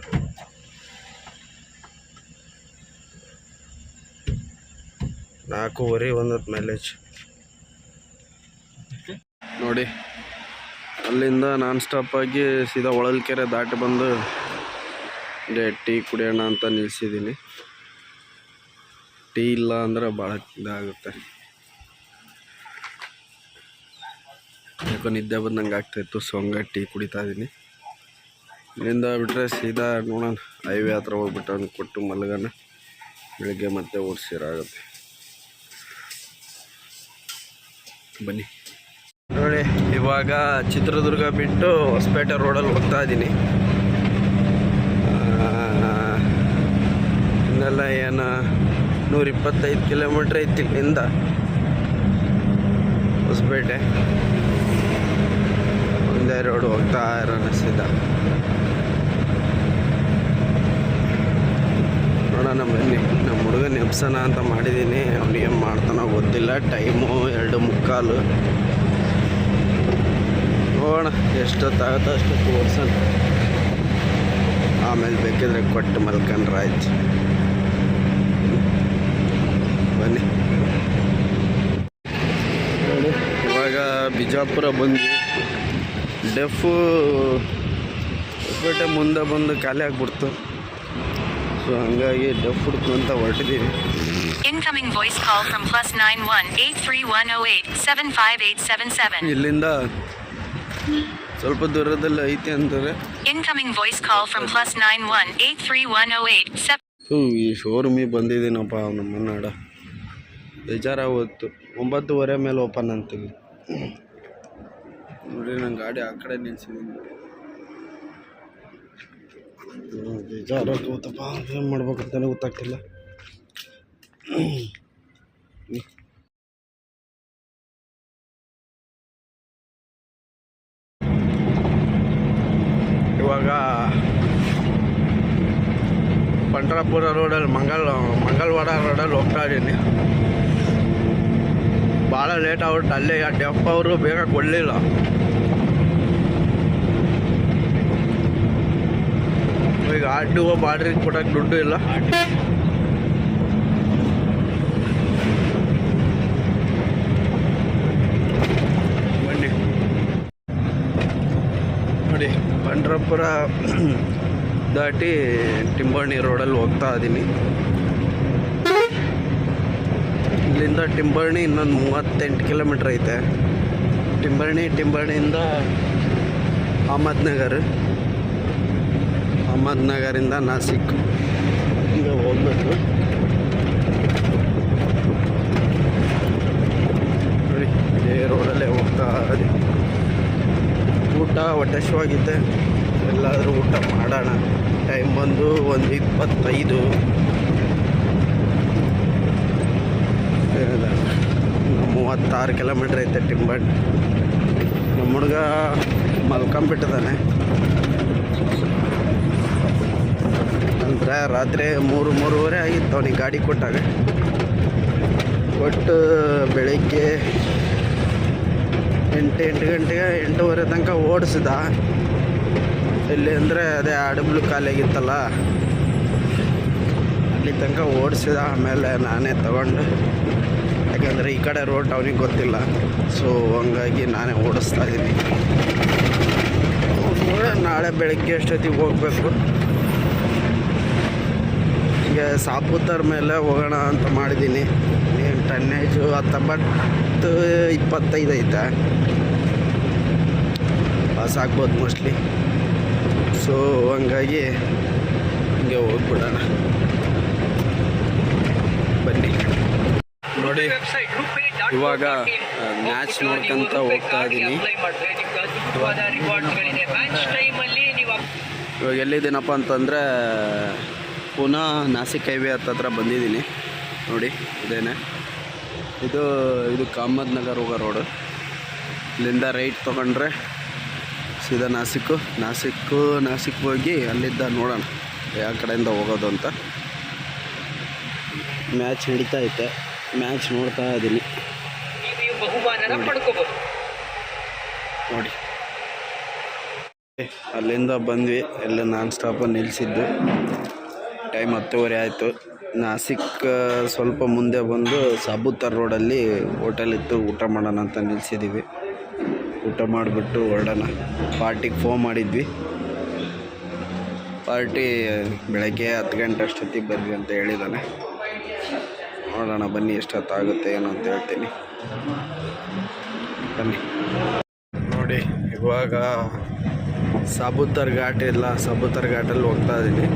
ನಾಲ್ಕೂವರೆ ಒಂದತ್ತು ಮೈಲೇಜ್ ನೋಡಿ ಅಲ್ಲಿಂದ ನಾನ್ ಆಗಿ ಸೀದಾ ಹೊಳಲ್ಕೆರೆ ದಾಟಿ ಬಂದು ಇಲ್ಲೇ ಟೀ ಕುಡಿಯೋಣ ಅಂತ ನಿಲ್ಲಿಸಿದ್ದೀನಿ ಟೀ ಇಲ್ಲ ಅಂದ್ರೆ ಭಾಳ ಇದಾಗುತ್ತೆ. ಯಾಕೋ ನಿದ್ದೆ ಬಂದಂಗೆ ಆಗ್ತಾಯಿತ್ತು ಸೊ ಟೀ ಕುಡಿತಾ ಇದ್ದೀನಿ. ಇಲ್ಲಿಂದ ಬಿಟ್ಟರೆ ಸೀದಾ ನೋಡೋಣ. ಹೈವೇ ಹತ್ರ ಹೋಗ್ಬಿಟ್ಟು ಅವ್ನು ಕೊಟ್ಟು ಮಲಗೋಣ. ಬೆಳಿಗ್ಗೆ ಮತ್ತೆ ಓಡಿಸಿರಾಗುತ್ತೆ ಬನ್ನಿ. ನೋಡಿ, ಇವಾಗ ಚಿತ್ರದುರ್ಗ ಬಿಟ್ಟು ಹೊಸಪೇಟೆ ರೋಡಲ್ಲಿ ಹೋಗ್ತಾ ಇದ್ದೀನಿ. ಇನ್ನೆಲ್ಲ ಏನು ನೂರ ಇಪ್ಪತ್ತೈದು ಕಿಲೋಮೀಟ್ರ್ ಐತಿ ಇಲ್ಲಿಂದ ಹೊಸಪೇಟೆ. ಒಂದೇ ರೋಡ್ ಹೋಗ್ತಾ ಇರೋಣ ಸೀದಾ. ನೋಡೋಣ ಬನ್ನಿ. ನಮ್ಮ ಹುಡುಗ ನೆಪ್ಸೋಣ ಅಂತ ಮಾಡಿದ್ದೀನಿ ಅವ್ನು ಏನು ಮಾಡ್ತಾನೋ ಗೊತ್ತಿಲ್ಲ. ಟೈಮು ಎರಡು ಮುಕ್ಕಾಲು. ನೋಡೋಣ. ಎಷ್ಟೊತ್ತಾಗುತ್ತೋ ಅಷ್ಟು ತೋರ್ಸೋಣ ಆಮೇಲೆ ಬೇಕಿದ್ರೆ ಕೊಟ್ಟು ಮಲ್ಕೊಂಡ್ರೆ ಆಯ್ತು. ಬನ್ನಿ. ಇವಾಗ ಬಿಜಾಪುರ ಬಂದು ಡೆಫು ಹೊಸಪೇಟೆ ಮುಂದೆ ಬಂದು ಖಾಲಿ ಆಗ್ಬಿಡ್ತು. ಸೊ ಹಂಗಾಗಿ ಡೆಫ್ ಹುಡ್ಕೊಂತ ಹೊರಟಿದ್ದೀವಿ incoming voice call from plus nine one eight three one o eight seven five eight seven seven. ಇಲ್ಲಿಂದ ಸ್ವಲ್ಪ ದೂರದಲ್ಲಿ ಐತೆ ಅಂತಾರೆ incoming voice call from plus nine one eight three one o eight ಸೆಪ್ ಹ್ಞೂ ಈ ಶೋರೂಮಿಗೆ ಬಂದಿದ್ದೀನಪ್ಪ ನಮ್ಮ ಮನ್ನಾಡ ಬೇಜಾರಾಗೋಯ್ತು ಒಂಬತ್ತುವರೆ ಮೇಲೆ ಓಪನ್ ಅಂತೀವಿ. ನೋಡಿ ನನ್ನ ಗಾಡಿ ಆ ಕಡೆ ನಿಲ್ಸಿದ್ದೀನಿ ಬೇಜಾರಾಗೋತಪ್ಪ ಏನು ಮಾಡ್ಬೇಕಂತಲೇ ಗೊತ್ತಾಗ್ತಿಲ್ಲ. ಇವಾಗ ಪಂಡ್ರಾಪುರ ರೋಡಲ್ಲಿ ಮಂಗಲ್, ಮಂಗಲ್ವಾಡ ರೋಡಲ್ಲಿ ಹೋಗ್ತಾ ಇದ್ದೀನಿ. ಭಾಳ ಲೇಟ್ ಆಗ್ಬಿಟ್ಟು ಅಲ್ಲೇ ಡೆಪ್ ಅವರು ಬೇಗ ಕೊಡಲಿಲ್ಲ. ಈಗ ಆರ್ ಬಾಡ್ರಿಗೆ ಕೊಡೋಕ್ಕೆ ದುಡ್ಡು ಇಲ್ಲ ಬನ್ನಿ ನೋಡಿ ಪಂಡ್ರಾಪುರ [CLEARS THROAT] ದಾಟಿ ಟಿಂಬಾಣಿ ರೋಡಲ್ಲಿ ಹೋಗ್ತಾ ಇದ್ದೀನಿ. ಇಲ್ಲಿಂದ ಟಿಂಬಾಣಿ ಇನ್ನೊಂದು ಮೂವತ್ತೆಂಟು ಕಿಲೋಮೀಟ್ರ್ ಐತೆ. ಟಿಂಬಾಣಿ, ಟಿಂಬಾಣಿಯಿಂದ ಅಹಮದ್ನಗರ್. ಅಹಮದ್ನಗರಿಂದ ನಾಸಿಕ್. ಈಗ ಹೋಗ್ಬೇಕು. ರೋಡಲ್ಲೇ ಹೋಗ್ತಾ ಊಟ ಹೊಟ್ಟೆಶವಾಗಿದೆ ಎಲ್ಲಾದರೂ ಊಟ ಮಾಡೋಣ. ಟೈಮ್ ಬಂದು ಒಂದು ಇಪ್ಪತ್ತೈದು. ಮೂವತ್ತಾರು ಕಿಲೋಮೀಟ್ರ್ ಐತೆ ಟಿಂಬಟ್ ನಮ್ಮ ಹುಡುಗ ಮಲ್ಕೊಂಬಿಟ್ಟಿದ್ದಾನೆ ಅಂದರೆ ರಾತ್ರಿ ಮೂರು, ಮೂರುವರೆ ಆಗಿತ್ತು ಅವನಿಗೆ ಗಾಡಿ ಕೊಟ್ಟಾಗ. ಒಟ್ಟು ಬೆಳಿಗ್ಗೆ ಎಂಟು ಎಂಟು ಗಂಟೆಗೆ ಎಂಟೂವರೆ ತನಕ ಓಡಿಸಿದ. ಎಲ್ಲಿ ಅಂದರೆ ಅದೇ ಅಡಬ್ಲು ಖಾಲಿಯಾಗಿತ್ತಲ್ಲ ಅಲ್ಲಿ ತನಕ ಓಡಿಸಿದ, ಆಮೇಲೆ ನಾನೇ ತಗೊಂಡು. ಯಾಕಂದರೆ ಈ ಕಡೆ ರೋಡ್ ಅವನಿಗೆ ಗೊತ್ತಿಲ್ಲ. ಸೊ ಹಂಗಾಗಿ ನಾನೇ ಓಡಿಸ್ತಾ ಇದ್ದೀನಿ. ನಾಳೆ ಬೆಳಗ್ಗೆ ಎಷ್ಟೊತ್ತಿಗೆ ಹೋಗಬೇಕು? ಹೀಗೆ ಸಾಪುತರ ಮೇಲೆ ಹೋಗೋಣ ಅಂತ ಮಾಡಿದ್ದೀನಿ. ಏನು ಟನ್ನೇಜು ಹತ್ತೊಂಬತ್ತು ಇಪ್ಪತ್ತೈದು ಐತೆ. ಪಾಸ್ ಆಗ್ಬೋದು ಮೋಸ್ಟ್ಲಿ ಸೊ, ಹಂಗಾಗಿ ಹಿಂಗೆ ಹೋಗ್ಬಿಡೋಣ. ಬನ್ನಿ. ನೋಡಿ, ಇವಾಗ ಮ್ಯಾಚ್ ನೋಡ್ಕೊಂತ ಹೋಗ್ತಾ ಇದ್ದೀನಿ ಇವಾಗ ಎಲ್ಲಿದ್ದೀನಪ್ಪ ಅಂತಂದರೆ, ಪುನಃ ನಾಸಿಕ್ ಹೈವೇ ಹತ್ತತ್ರ ಬಂದಿದ್ದೀನಿ. ನೋಡಿ, ಇದೇನೆ. ಇದು ಇದು ಕಾಮದ್ ನಗರ್ ಹೋಗೋ ರೋಡು. ಇಲ್ಲಿಂದ ರೈಟ್ ತೊಗೊಂಡ್ರೆ ಸೀದಾ ನಾಸಿಕ್ಕು ನಾಸಿಕ್ಕು, ನಾಸಿಕ್ ಹೋಗಿ ಅಲ್ಲಿದ್ದ ನೋಡೋಣ, ಯಾವ ಕಡೆಯಿಂದ ಹೋಗೋದು ಅಂತ. ಮ್ಯಾಚ್ ನಡೀತಾ ಐತೆ ಮ್ಯಾಚ್ ನೋಡ್ತಾ ಇದ್ದೀನಿ. ನೋಡಿ. ಅಲ್ಲಿಂದ ಬಂದ್ವಿ, ಎಲ್ಲ ನಾನ್ ಸ್ಟಾಪ್ ನಿಲ್ಲಿಸಿದ್ದು ಟೈಮ್ ಹತ್ತುವರೆ ಆಯಿತು. ನಾಸಿಕ್, ಸ್ವಲ್ಪ ಮುಂದೆ ಬಂದು ಸಾಬೂತಾರ್ ರೋಡಲ್ಲಿ ಹೋಟೆಲ್ ಇತ್ತು, ಊಟ ಮಾಡೋಣ ಅಂತ ನಿಲ್ಸಿದ್ದೀವಿ ಊಟ ಮಾಡಿಬಿಟ್ಟು ಹೊರಡೋಣ. ಪಾರ್ಟಿಗೆ ಫೋನ್ ಮಾಡಿದ್ವಿ. ಪಾರ್ಟಿ ಬೆಳಗ್ಗೆ ಹತ್ತು ಗಂಟೆ ಅಷ್ಟೊತ್ತಿಗೆ ಬರ್ರಿ ಅಂತ ಹೇಳಿದ್ದಾನೆ ನೋಡೋಣ ಬನ್ನಿ ಎಷ್ಟೊತ್ತಾಗುತ್ತೆ ಏನು ಅಂತ ಹೇಳ್ತೀನಿ. ಬನ್ನಿ. ನೋಡಿ, ಇವಾಗ ಸಾಬುತ್ತರ್ ಘಾಟ್ ಇಲ್ಲ ಸಾಬುತ್ತರ್ ಘಾಟಲ್ಲಿ ಹೋಗ್ತಾ ಇದ್ದೀನಿ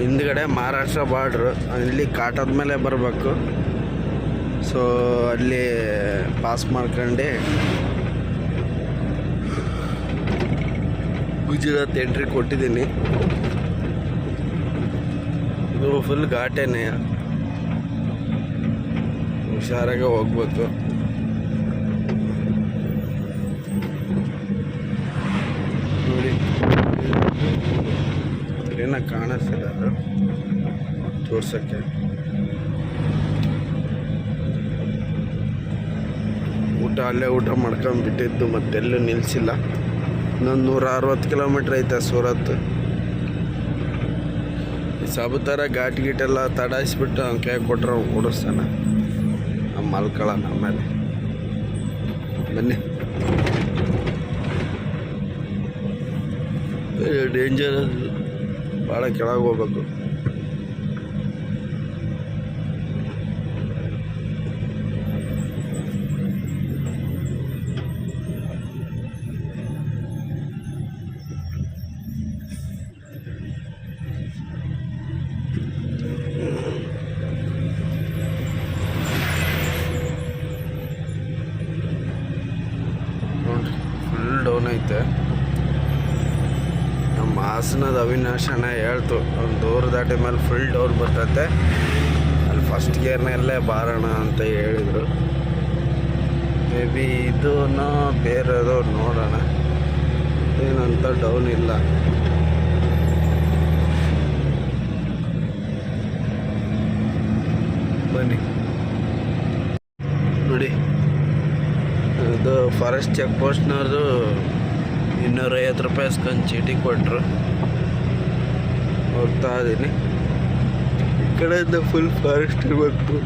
ಹಿಂದ್ಗಡೆ ಮಹಾರಾಷ್ಟ್ರ ಬಾರ್ಡ್ರು ಇಲ್ಲಿ ಕಾಟದ ಮೇಲೆ ಬರಬೇಕು. ಸೊ ಅಲ್ಲಿ ಪಾಸ್ ಮಾಡ್ಕೊಂಡು. ಗುಜರಾತ್ ಎಂಟ್ರಿ ಕೊಟ್ಟಿದ್ದೀನಿ. ಇದು ಫುಲ್ ಘಾಟೇನೆ. ಹುಷಾರಾಗೆ ಹೋಗ್ಬೇಕು. ನೋಡಿ. ಏನ ಕಾಣಿಸ್ತಿಲ್ಲ ಅದು. ತೋರ್ಸಕ್ಕೆ. ಊಟ ಅಲ್ಲೇ ಊಟ ಮಾಡ್ಕೊಂಡ್ಬಿಟ್ಟಿದ್ದು, ಮತ್ತೆಲ್ಲೂ ನಿಲ್ಲಿಸಿಲ್ಲ ಇನ್ನೊಂದು ನೂರ ಅರವತ್ತು ಕಿಲೋಮೀಟ್ರ್ ಐತೆ ಸೂರತ್. ಸಬು ಸಾಬುತಾರ ಘಾಟ್ ಗೀಟೆಲ್ಲ ತಡಾಯಿಸ್ಬಿಟ್ಟು ಅವ್ನು ಕೈ ಕೊಟ್ರೆ, ಓಡಿಸ್ತಾನೆ. ನಮ್ಮ ಮಲ್ಕೊಳ್ಳೋಣ ಆಮೇಲೆ ಬನ್ನಿ. ಡೇಂಜರ್ ಭಾಳ ಕೆಳಗೆ ಹೋಗ್ಬೇಕು. ನಮ್ಮ ಹಾಸನದ ಅವಿನಾಶ್ ಅಣ್ಣ ಹೇಳ್ತು ಒಂದು ದೂರ ದಾಟಿ ಮೇಲೆ ಫುಲ್ ಡೌನ್ ಬರ್ತೈತೆ. ಅಲ್ಲಿ ಫಸ್ಟ್ ಗೇರ್ನಲ್ಲೇ ಬಾರೋಣ ಅಂತ ಹೇಳಿದರು. ಮೇ ಬಿ ಇದೂ ಬೇರೆದು ನೋಡೋಣ. ಏನಂತ ಡೌನ್ ಇಲ್ಲ. ಬನ್ನಿ. ನೋಡಿ. ಇದು ಫಾರೆಸ್ಟ್ ಚೆಕ್ ಪೋಸ್ಟ್ನವರು ಇನ್ನೂರೈವತ್ತು ರೂಪಾಯಿ ಇಸ್ಕೊಂಡು ಚೀಟಿ ಕೊಟ್ಟರು ಹೋಗ್ತಾ ಇದ್ದೀನಿ ಈ ಕಡೆಯಿಂದ ಫುಲ್ ಫಾರೆಸ್ಟ್ ಇರಬೇಕು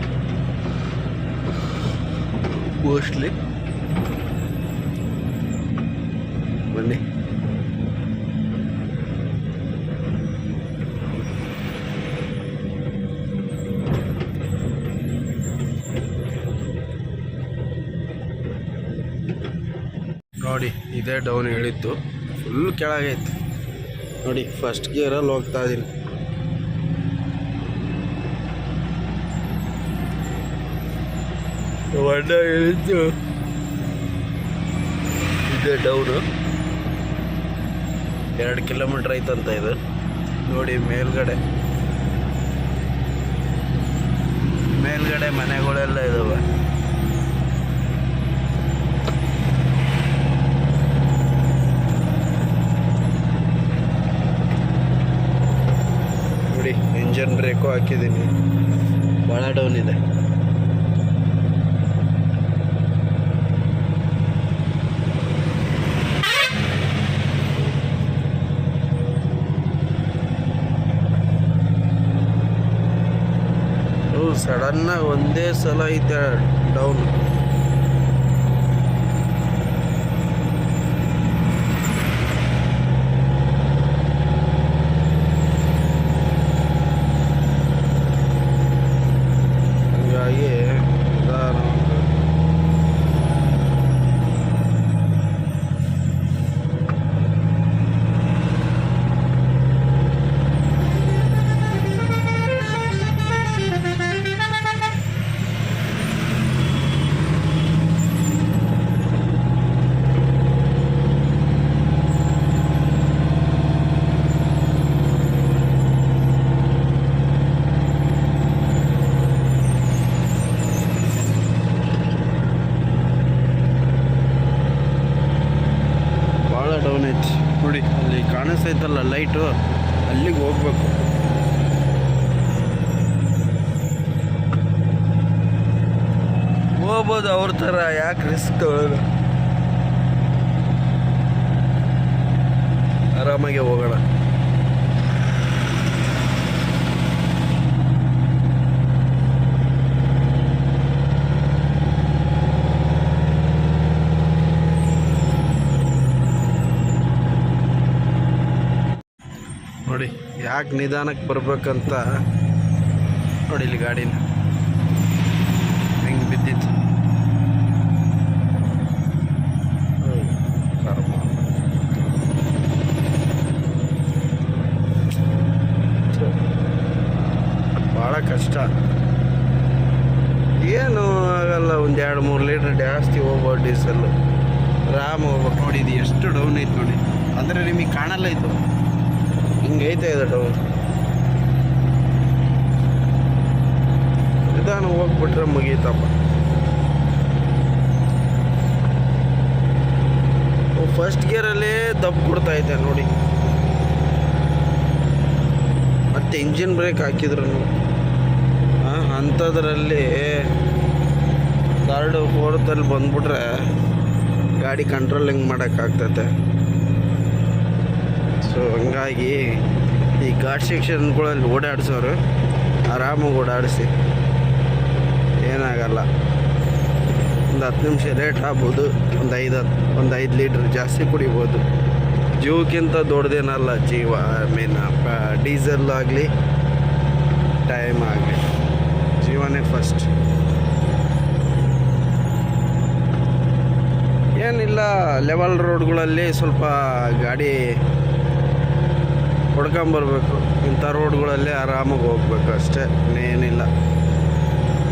ಮೋಸ್ಟ್ಲಿ ಬನ್ನಿ. ನೋಡಿ ಇದೇ ಡೌನ್ ಹೇಳಿದ್ದು. ಫುಲ್ ಕೆಳಗೈತೆ ನೋಡಿ ಫಸ್ಟ್ ಗಿಯರಲ್ಲಿ ಹೋಗ್ತಾ ಇದ್ದೀನಿ ಹೊಂಡ ಹೇಳಿದ್ದು ಇದೆ ಡೌನು ಎರಡು ಕಿಲೋಮೀಟ್ರ್ ಐತಂತ ಇದು. ನೋಡಿ ಮೇಲ್ಗಡೆ. ಮೇಲ್ಗಡೆ ಮನೆಗಳೆಲ್ಲ ಇದಾವೆ ನೋಡಿ ಇಂಜನ್ ಬ್ರೇಕು ಹಾಕಿದ್ದೀನಿ. ಭಾಳ ಡೌನ್ ಇದೆ. ಸಡನ್ನಾಗಿ ಒಂದೇ ಸಲ ಐತೆ ಡೌನ್ ಹಂಗಾಗಿ ನಿಧಾನವಾಗಿ ಭಾಳ ಡೌನ್ ಐತಿ ನೋಡಿ ಅಲ್ಲಿ ಕಾಣಿಸ್ತೈತಲ್ಲ ಲೈಟು ಅಲ್ಲಿಗೆ ಹೋಗ್ಬೇಕು. ಹೋಗ್ಬೋದು ಅವ್ರ ಥರ ಯಾಕೆ ರಿಸ್ಕ್ ತಗೊಳ್ಳೋದು ಆರಾಮಾಗಿ ಹೋಗೋಣ ನೋಡಿ ಯಾಕೆ ನಿಧಾನಕ್ಕೆ ಬರ್ಬೇಕಂತ ನೋಡಿ ಇಲ್ಲಿ ಗಾಡಿನ. ಹೆಂಗೆ ಬಿದ್ದಿತ್ತು. ಭಾಳ ಕಷ್ಟ. ಏನು ಆಗಲ್ಲ, ಒಂದು ಎರಡು ಮೂರು ಲೀಟ್ರ್ ಜಾಸ್ತಿ ಹೋಗ್ಬೋದು ಡೀಸೆಲ್ಲು ಆರಾಮ್ ಹೋಗ್ಬೇಕು. ನೋಡಿ, ಇದು ಎಷ್ಟು ಡೌನ್ ಐತೆ ನೋಡಿ. ಅಂದರೆ ನಿಮಗೆ ಕಾಣಲ್ಲ ಇದು. ಹಿಂಗೈತೆ ಇದು ಡೌನ್ ನಿಧಾನ ಹೋಗ್ಬಿಟ್ರೆ ಮುಗೀತಪ್ಪ. ಫಸ್ಟ್ ಗೇರಲ್ಲೇ ದಬ್ ಕೊಡ್ತಾ ಐತೆ ನೋಡಿ. ಮತ್ತೆ ಇಂಜಿನ್ ಬ್ರೇಕ್ ಹಾಕಿದ್ರು ಅಂಥದ್ರಲ್ಲಿ ಥರ್ಡ್ ಫೋರ್ತಲ್ಲಿ ಬಂದ್ಬಿಟ್ರೆ ಗಾಡಿ ಕಂಟ್ರೋಲ್ ಹೆಂಗೆ ಮಾಡೋಕ್ಕಾಗ್ತೈತೆ. ಸೊ ಹಂಗಾಗಿ ಈ ಘಾಟ್ ಸೆಕ್ಷನ್ಗಳಲ್ಲಿ ಓಡಾಡಿಸೋರು. ಆರಾಮಾಗಿ ಓಡಾಡಿಸಿ. ಏನಾಗಲ್ಲ. ಒಂದು ಹತ್ತು ನಿಮಿಷ ಲೇಟ್ ಆಗ್ಬೋದು. ಒಂದು ಐದು ಹತ್ತು, ಒಂದು ಐದು ಲೀಟ್ರ್ ಜಾಸ್ತಿ ಕುಡಿಬೋದು. ಜೀವಕ್ಕಿಂತ ದೊಡ್ಡದೇನಲ್ಲ ಜೀವ. ಐ ಮೀನ್ ಡೀಸೆಲ್ ಆಗಲಿ ಟೈಮ್ ಆಗಲಿ. ಜೀವನೇ ಫಸ್ಟ್ ಏನಿಲ್ಲ ಲೆವೆಲ್ ರೋಡ್ಗಳಲ್ಲಿ ಸ್ವಲ್ಪ ಗಾಡಿ ಹೊಡ್ಕೊಂಬರ್ಬೇಕು. ಇಂಥ ರೋಡ್ಗಳಲ್ಲಿ ಆರಾಮಾಗಿ ಹೋಗ್ಬೇಕು ಅಷ್ಟೇ. ಇನ್ನೇನಿಲ್ಲ.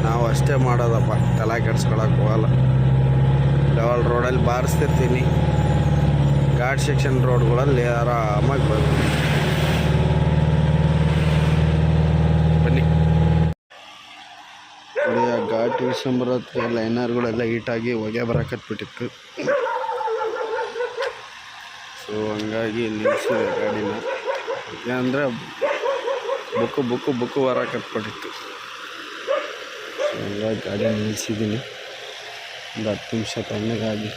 ನಾವು ಅಷ್ಟೇ ಮಾಡೋದಪ್ಪ. ತಲೆ ಕೆಡ್ಸ್ಕೊಳಕ್ಕೆ ಹೋಗಲ್ಲ. ಲೆವೆಲ್ ರೋಡಲ್ಲಿ ಬಾರಿಸ್ತಿರ್ತೀನಿ. ಘಾಟ್ ಸೆಕ್ಷನ್ ರೋಡ್ಗಳಲ್ಲಿ ಆರಾಮಾಗಿ ಬರ್ಬೇಕು. ಬನ್ನಿ. ಘಾಟ್ ಇಳಿಸ್ಕೊಂಬರೋದಕ್ಕೆ ಲೈನರ್ಗಳೆಲ್ಲ ಹೀಟಾಗಿ ಹೊಗೆ ಬರಕತ್ಬಿಟ್ಟಿತ್ತು. ಸೊ ಹಂಗಾಗಿ ನಿಲ್ಲಿಸಿದೆ ಗಾಡಿನ. ಅಂದರೆ ಬುಕ್ಕು ಬುಕ್ಕು ಬುಕ್ಕು ವಾರ ಕಟ್ಬಿಟ್ಟಿತ್ತು. ಹಂಗಾಗಿ ಗಾಡಿ ನಿಲ್ಲಿಸಿದ್ದೀನಿ. ಒಂದು ಹತ್ತು ನಿಮಿಷ ತಣ್ಣಗಾಗಿ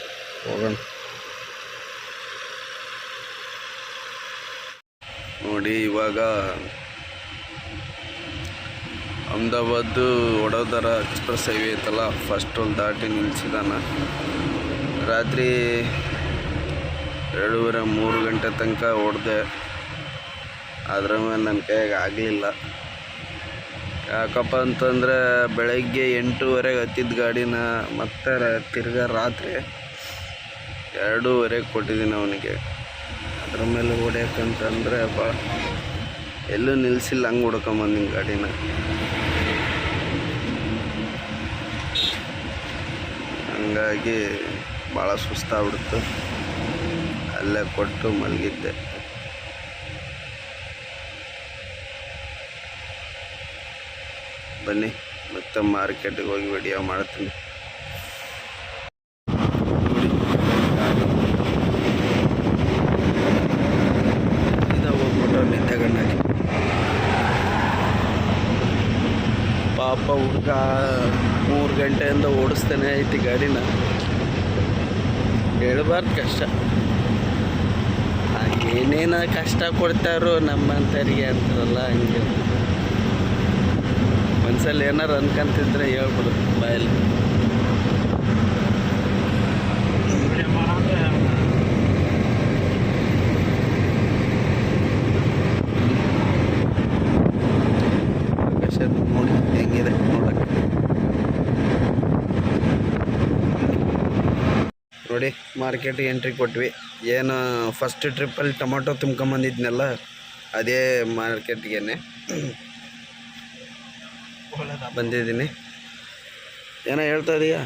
ಹೋಗೋಣ. ನೋಡಿ, ಇವಾಗ ಅಹಮದಾಬಾದ್ ವಡೋದರ ಎಕ್ಸ್ಪ್ರೆಸ್ ಹೈವೇ ಐತಲ್ಲ ಫಸ್ಟ್ ಒಂದು ದಾಟಿ ನಿಲ್ಲಿಸಿದಾನ ರಾತ್ರಿ ಎರಡೂವರೆ, ಮೂರು ಗಂಟೆ ತನಕ ಓಡಿದೆ. ಅದ್ರ ಮೇಲೆ ನನ್ನ ಕೈಯಾಗ ಆಗಲಿಲ್ಲ. ಯಾಕಪ್ಪ ಅಂತಂದರೆ ಬೆಳಗ್ಗೆ ಎಂಟೂವರೆಗೆ ಹತ್ತಿದ್ದ ಗಾಡಿನ ಮತ್ತೆ ತಿರ್ಗಾ ರಾತ್ರಿ ಎರಡೂವರೆಗೆ ಕೊಟ್ಟಿದ್ದೀನಿ ಅವನಿಗೆ. ಅದ್ರ ಮೇಲೆ ಹೊಡ್ಯಾಕಂತಂದರೆ ಭಾಳ ಎಲ್ಲೂ ನಿಲ್ಲಿಸಿಲ್ಲ ಹಂಗೆ ಹೊಡ್ಕೊಂಬಂದಿನಿ ಗಾಡಿನ. ಹಂಗಾಗಿ ಭಾಳ ಸುಸ್ತಾಗ್ಬಿಡ್ತು. ಅಲ್ಲೇ ಕೊಟ್ಟು ಮಲಗಿದ್ದೆ. ಬನ್ನಿ ಮತ್ತೆ ಮಾರ್ಕೆಟಿಗೆ ಹೋಗಿ ವಿಡಿಯೋ ಮಾಡ್ತೀನಿ. ಪಾಪ ಹುಡುಗ ಮೂರು ಗಂಟೆಯಿಂದ ಓಡಿಸ್ತಾನೆ ಐತಿ ಗಾಡಿನ. ಹೇಳ್ಬಾರ್ದು ಕಷ್ಟ. ಏನೇನ ಕಷ್ಟ ಕೊಡ್ತಾರೋ ನಮ್ಮಂತರಿಗೆ ಅಂತಾರಲ್ಲ, ಹಂಗೆ. ಮನ್ಸಲ್ಲಿ ಏನಾರು ಅನ್ಕಂತಿದ್ರೆ ಹೇಳ್ಬೋದು ಬಾಯಲ್ಲಿ. ನೋಡಿ ಹೆಂಗಿದೆ ನೋಡಕ್ಕೆ. ನೋಡಿ ಮಾರ್ಕೆಟಿಗೆ ಎಂಟ್ರಿ ಕೊಟ್ವಿ. ಏನು ಫಸ್ಟ್ ಟ್ರಿಪ್ಪಲ್ಲಿ ಟೊಮೊಟೊ ತುಂಬ್ಕೊಂಬಂದಿದ್ನಲ್ಲ, ಅದೇ ಮಾರ್ಕೆಟ್ಗೇನೆ. ಬಂದಿದ್ದೀನಿ. ಏನೋ ಹೇಳ್ತಾ ಇದೀಯಾ?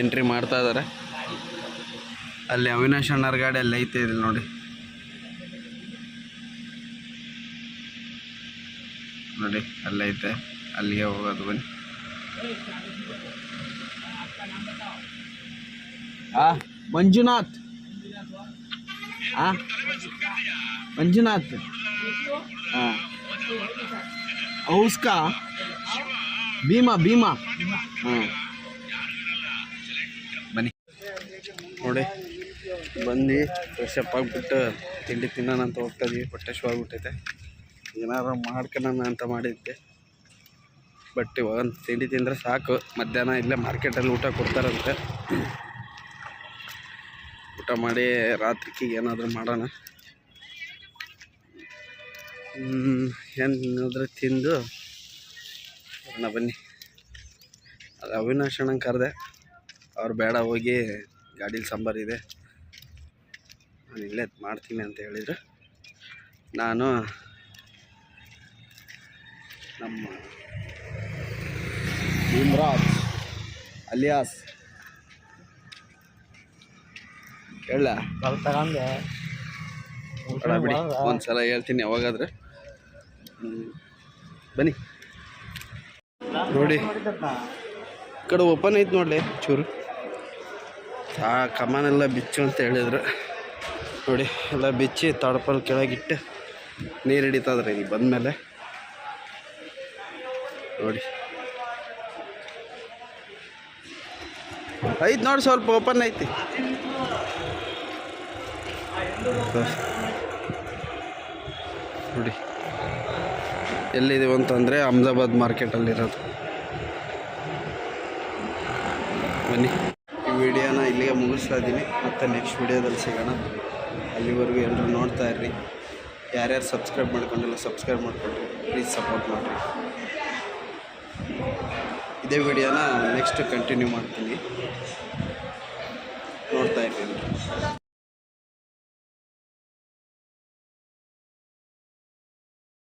ಎಂಟ್ರಿ ಮಾಡ್ತಾ ಇದ್ದಾರೆ ಅಲ್ಲಿ ಅವಿನಾಶ್ ಅಣ್ಣರ ಗಾಡಿ ಅಲ್ಲಿ ಐತೆ ಇಲ್ಲಿ ನೋಡಿ. ನೋಡಿ ಅಲ್ಲೈತೆ ಅಲ್ಲಿಗೆ ಹೋಗೋದು ಬನ್ನಿ. ಆ ಮಂಜುನಾಥ್. ಆ? ಮಂಜುನಾಥ್. ಹಾಂ ಔಸ್ಕಾ? ಭೀಮಾ ಭೀಮಾ. ಹಾಂ ಬನ್ನಿ. ನೋಡಿ ಬಂದು ಫ್ರೆಶಪ್ ಆಗಿಬಿಟ್ಟು ತಿಂಡಿ ತಿನ್ನೋಣ ಅಂತ ಹೋಗ್ತಾ ಬಟ್ಟೆ ಶೋ ಆಗಿಬಿಟ್ಟೈತೆ. ಏನಾರು ಮಾಡ್ಕೊಳೋಣ ಅಂತ ಮಾಡಿದ್ದೆ. ಬಟ್ ಒನ್ ತಿಂಡಿ ತಿಂದರೆ ಸಾಕು. ಮಧ್ಯಾಹ್ನ ಇಲ್ಲೇ ಮಾರ್ಕೆಟಲ್ಲಿ ಊಟ ಕೊಡ್ತಾರಂತೆ. ಊಟ ಮಾಡಿ ರಾತ್ರಿಗೆ ಏನಾದರೂ ಮಾಡೋಣ. ಏನಾದರೂ ತಿಂದು ಅಣ್ಣ ಬನ್ನಿ. ಅದು ಅವಿನಾಶ್ ಅಣ್ಣ ಕರೆದೆ. ಅವ್ರು ಬೇಡ, ಹೋಗಿ ಗಾಡೀಲಿ ಸಾಂಬಾರಿದೆ ನಾನು ಇಲ್ಲೇ ಮಾಡ್ತೀನಿ ಅಂತ ಹೇಳಿದರು. ನಾನು ನಮ್ಮ ಭೀಮ್ರಾಜ್ ಅಲಿಯಾಸ್ ಹೇಳ. ತಗೊಂಡೆ. ಬೇಡ ಬಿಡಿ ಒಂದ್ಸಲ ಹೇಳ್ತೀನಿ ಯಾವಾಗಾದ್ರೆ. ಬನ್ನಿ. ನೋಡಿ ಈ ಕಡೆ ಓಪನ್ ಐತೆ ನೋಡ್ಲಿ ಚೂರು. ಆ ಕಮಾನೆಲ್ಲ ಬಿಚ್ಚು ಅಂತ ಹೇಳಿದ್ರು. ನೋಡಿ ಎಲ್ಲ ಬಿಚ್ಚಿ ತಡಪಲ್ ಕೆಳಗಿಟ್ಟು ನೀರು ಹಿಡಿತದ್ರಿ ಈಗ ಬಂದಮೇಲೆ. ನೋಡಿ. ಐತೆ ನೋಡಿ ಸ್ವಲ್ಪ ಓಪನ್ ಐತಿ. ನೋಡಿ. ಎಲ್ಲಿದ್ದೀವಿ ಅಂತಂದರೆ ಅಹಮದಾಬಾದ್ ಮಾರ್ಕೆಟಲ್ಲಿರೋದು ಬನ್ನಿ. ಈ ವಿಡಿಯೋನ ಇಲ್ಲಿಗೆ ಮುಗಿಸ್ತಾ ಇದ್ದೀನಿ. ಮತ್ತೆ ನೆಕ್ಸ್ಟ್ ವಿಡಿಯೋದಲ್ಲಿ ಸಿಗೋಣ. ಅಲ್ಲಿವರೆಗೂ ಎಲ್ಲರೂ ನೋಡ್ತಾ ಇರ್ರಿ. ಯಾರ್ಯಾರು ಸಬ್ಸ್ಕ್ರೈಬ್ ಮಾಡ್ಕೊಂಡಿಲ್ಲ ಸಬ್ಸ್ಕ್ರೈಬ್ ಮಾಡ್ಕೊಳ್ರಿ. ಪ್ಲೀಸ್ ಸಪೋರ್ಟ್ ಮಾಡಿರಿ. ಇದೇ ವಿಡಿಯೋನ ನೆಕ್ಸ್ಟ್ ಕಂಟಿನ್ಯೂ ಮಾಡ್ತೀನಿ.